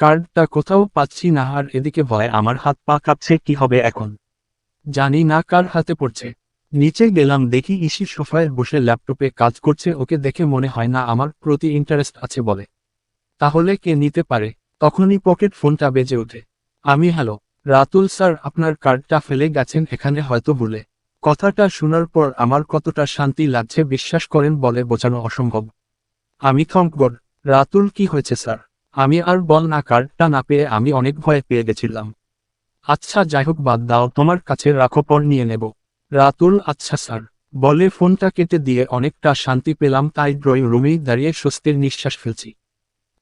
কার্ডটা কোথাও পাচ্ছি না, আর এদিকে ভয়, আমার হাত পা কাঁপছে, কি হবে এখন? জানি না কার হাতে পড়ছে। নিচে গেলাম, দেখি ইসি সোফায় বসে ল্যাপটপে কাজ করছে, ওকে দেখে মনে হয় না আমার প্রতি ইন্টারেস্ট আছে বলে। তাহলে কে নিতে পারে? তখনই পকেট ফোনটা বেজে ওঠে। আমি, হ্যালো, রাতুল স্যার, আপনার কার্ডটা ফেলে গেছেন, এখানে হয়তো ভুলে। কথাটা শোনার পর আমার কতটা শান্তি লাগছে, বিশ্বাস করেন বলে বোঝানো অসম্ভব। আমি থমকগড রাতুল, কি হয়েছে স্যার? আমি আর বল না, কার্ডটা না পেয়ে আমি অনেক ভয় পেয়ে গেছিলাম। আচ্ছা যাই হোক, বাদ দাও, তোমার কাছে রাখো পর নিয়ে নেব। রাতুল আচ্ছা স্যার। বলে ফোনটা কেটে দিয়ে অনেকটা শান্তি পেলাম, তাই ড্রয়িং রুমেই দাঁড়িয়ে স্বস্তির নিঃশ্বাস ফেলছি।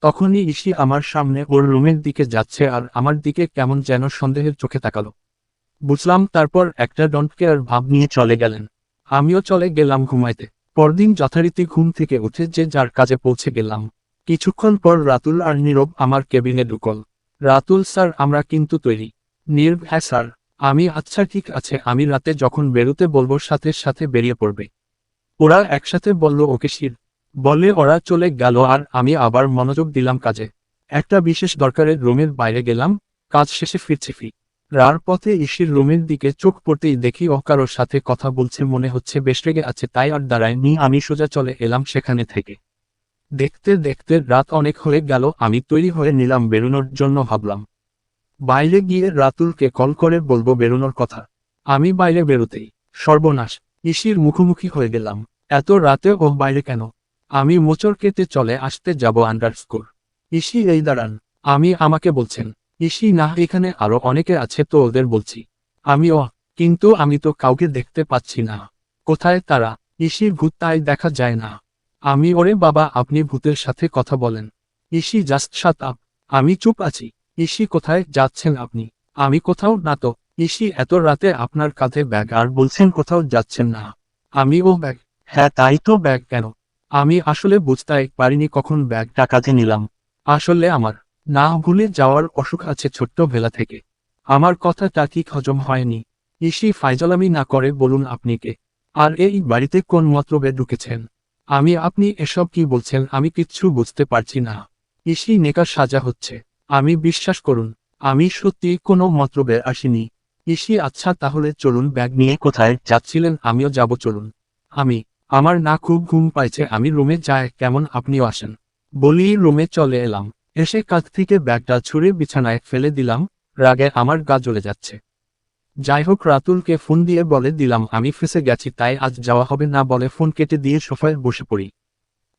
তখনই ইসি আমার সামনে ওর রুমের দিকে যাচ্ছে আর আমার দিকে কেমন যেন সন্দেহের চোখে তাকালো। বুঝলাম, তারপর একটা ডন্ট কেয়ার ভাব নিয়ে চলে গেলেন। আমিও চলে গেলাম ঘুমাইতে। পরদিন যথারীতি ঘুম থেকে উঠে যে যার কাজে পৌঁছে গেলাম। কিছুক্ষণ পর রাতুল আর নীরব আমার কেবিনে ঢুকল। রাতুল স্যার, আমরা কিন্তু তৈরি। নীরব হ্যাঁ স্যার। আমি আচ্ছা ঠিক আছে, আমি রাতে যখন বেরোতে বলব সাথে সাথে বেরিয়ে পড়বে। ওরা একসাথে বলল, ওকে, শির। বলে ওরা চলে গেল আর আমি আবার মনোযোগ দিলাম কাজে। একটা বিশেষ দরকারের রুমের বাইরে গেলাম, কাজ শেষে ফিরছি ফি। রার পথে ইসির রুমের দিকে চোখ পড়তেই দেখি ও কারোর সাথে কথা বলছে, মনে হচ্ছে বেশ রেগে আছে, তাই আর দাঁড়ায় নি আমি সোজা চলে এলাম সেখানে থেকে। দেখতে দেখতে রাত অনেক হয়ে গেল, আমি তৈরি হয়ে নিলাম বেরোনোর জন্য ভাবলাম। বাইরে গিয়ে রাতুলকে কল করে বলব বেরোনোর কথা। আমি বাইরে বেরোতেই, সর্বনাশ ইসির মুখোমুখি হয়ে গেলাম। এত রাতে ও বাইরে কেন? আমি মোচর কেটে চলে আসতে যাব আন্ডারস্কোর। ইসি এই দাঁড়ান। আমি আমাকে বলছেন ইসি না, এখানে আরও অনেকে আছে তো ওদের বলছি। আমি ও কিন্তু আমি তো কাউকে দেখতে পাচ্ছি না। কোথায় তারা? ইসির ভূত তাই দেখা যায় না। আমি ওরে বাবা, আপনি ভূতের সাথে কথা বলেন। ইসি, জাস্ট সাত আপ। আমি চুপ আছি। ইসি, কোথায় যাচ্ছেন আপনি? আমি কোথাও না তো। ইসি, এত রাতে আপনার কাঁধে ব্যাগ। আর বলছেন কোথাও যাচ্ছেন না। আমি ও ব্যাগ। হ্যাঁ তাই তো ব্যাগ কেন? আমি আসলে বুঝতে পারিনি কখন ব্যাগটা কাঁধে নিলাম। আসলে আমার না ভুলে যাওয়ার অসুখ আছে ছোট্ট বেলা থেকে। আমার কথাটা ঠিক হজম হয়নি? ইসি, ফাইজলামি না করে বলুন আপনি কে? আর এই বাড়িতে কোন মতলবে ঢুকেছেন? আমি, আপনি এসব কি বলছেন? আমি কিচ্ছু বুঝতে পারছি না। ইসি নেকা সাজা হচ্ছে। আমি বিশ্বাস করুন, আমি সত্যি কোনো মতলবে আসিনি। ইসি আচ্ছা তাহলে চলুন ব্যাগ নিয়ে কোথায় যাচ্ছিলেন? আমিও যাব, চলুন। আমি, আমার না খুব ঘুম পাইছে, আমি রুমে যাই, কেমন আপনিও আসেন। বলি, রুমে চলে এলাম। এসে কাছ থেকে ব্যাগটা ছুঁড়ে বিছানায় ফেলে দিলাম। রাগে আমার গা জ্বলে যাচ্ছে। যাই হোক রাতুলকে ফোন দিয়ে বলে দিলাম, আমি ফেসে গেছি, তাই আজ যাওয়া হবে না বলে ফোন কেটে দিয়ে সোফায় বসে পড়ি।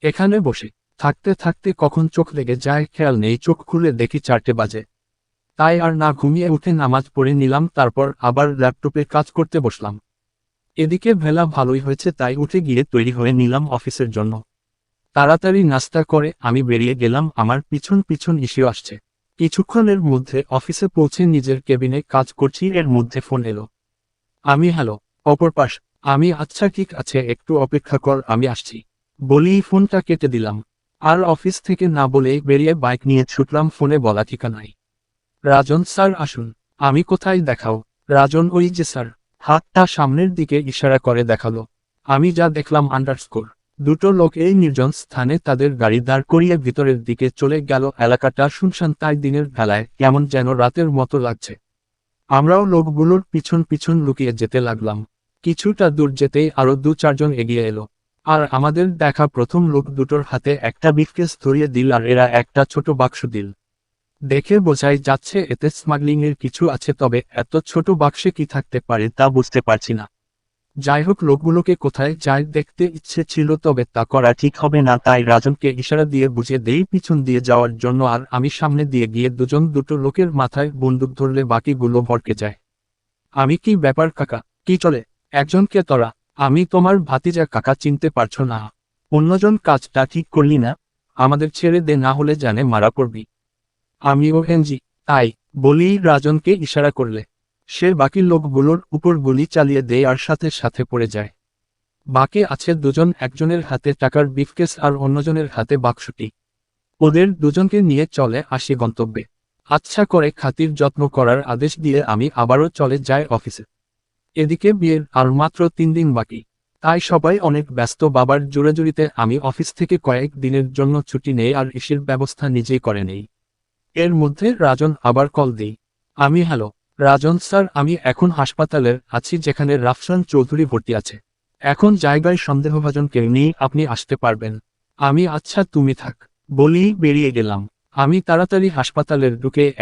এখানে বসে। থাকতে থাকতে কখন চোখ লেগে যায়, খেয়াল নেই, চোখ খুলে দেখি চারটে বাজে। তাই আর না ঘুমিয়ে উঠে নামাজ পড়ে নিলাম, তারপর আবার ল্যাপটপে কাজ করতে বসলাম। এদিকে ভেলা ভালোই হয়েছে, তাই উঠে গিয়ে তৈরি হয়ে নিলাম অফিসের জন্য। তাড়াতাড়ি নাস্তা করে আমি বেরিয়ে গেলাম, আমার পিছন পিছন ইস্যু আসছে। কিছুক্ষণের মধ্যে অফিসে পৌঁছে নিজের কেবিনে কাজ করছি। এর মধ্যে ফোন এলো। আমি, হ্যালো অপর পাশ আমি আচ্ছা ঠিক আছে, একটু অপেক্ষা কর, আমি আসছি। বলেই ফোনটা কেটে দিলাম। আর অফিস থেকে না বলে বেরিয়ে বাইক নিয়ে ছুটলাম, ফোনে বলা ঠিকানাই রাজন স্যার, আসুন। আমি কোথায় দেখাও? রাজন ওই যে স্যার, হাতটা সামনের দিকে ইশারা করে দেখাল। আমি যা দেখলাম আন্ডারস্কোর দুটো লোক এই নির্জন স্থানে তাদের গাড়ি দাঁড় করিয়ে ভিতরের দিকে চলে গেল। এলাকাটা শুনশান তাই দিনের বেলায় কেমন যেন রাতের মতো লাগছে। আমরাও লোকগুলোর পিছন পিছন লুকিয়ে যেতে লাগলাম। কিছুটা দূর যেতেই আরও দু চারজন এগিয়ে এলো। আর আমাদের দেখা প্রথম লোক দুটোর হাতে একটা বিফকেস ধরিয়ে দিল আর এরা একটা ছোট বাক্স দিল। দেখে বোঝাই যাচ্ছে এতে স্মাগলিং এর কিছু আছে, তবে এত ছোট বাক্সে কি থাকতে পারে তা বুঝতে পারছি না। যাই হোক লোকগুলোকে কোথায় যায় দেখতে ইচ্ছে ছিল, তবে তা করা ঠিক হবে না। তাই রাজনকে ইশারা দিয়ে বুঝে দেই, পিছন দিয়ে যাওয়ার জন্য আর আমি সামনে দিয়ে গিয়ে দুজন দুটো লোকের মাথায় বন্দুক ধরলে বাকিগুলো ভরকে যায়। আমি কি ব্যাপার, কাকা? কি চলে? একজনকে তোরা? আমি তোমার ভাতিজা, কাকা, চিনতে পারছ না। অন্যজন কাজটা ঠিক করলি না? আমাদের ছেড়ে দে, না হলে জানে মারা পড়বি। আমিও হেনজি। তাই বলি, রাজনকে ইশারা করলে। সে বাকি লোকগুলোর উপর গুলি চালিয়ে দেয় আর সাথে সাথে পড়ে যায়। বাকি আছে দুজন, একজনের হাতে টাকার বিফকেস আর অন্যজনের হাতে বাক্সটি। ওদের দুজনকে নিয়ে চলে আসি গন্তব্যে। আচ্ছা করে খাতির যত্ন করার আদেশ দিয়ে আমি আবারও চলে যাই অফিসে। এদিকে বিয়ের আর মাত্র তিন দিন বাকি। তাই সবাই অনেক ব্যস্ত, বাবার জোরাজুরিতে আমি অফিস থেকে কয়েক দিনের জন্য ছুটি নেই আর ইসির ব্যবস্থা নিজেই করে নেই। এর মধ্যে রাজন আবার কল দিই আমি, হ্যালো রাজন স্যার, আমি এখন হাসপাতালের আছি যেখানে রাফসান চৌধুরী ভর্তি আছে। এখন জায়গায় সন্দেহভাজন কেউ নেই, আপনি আসতে পারবেন। আমি আচ্ছা তুমি থাক। বলেই বেরিয়ে গেলাম। আমি তাড়াতাড়ি হাসপাতালের ঢুকে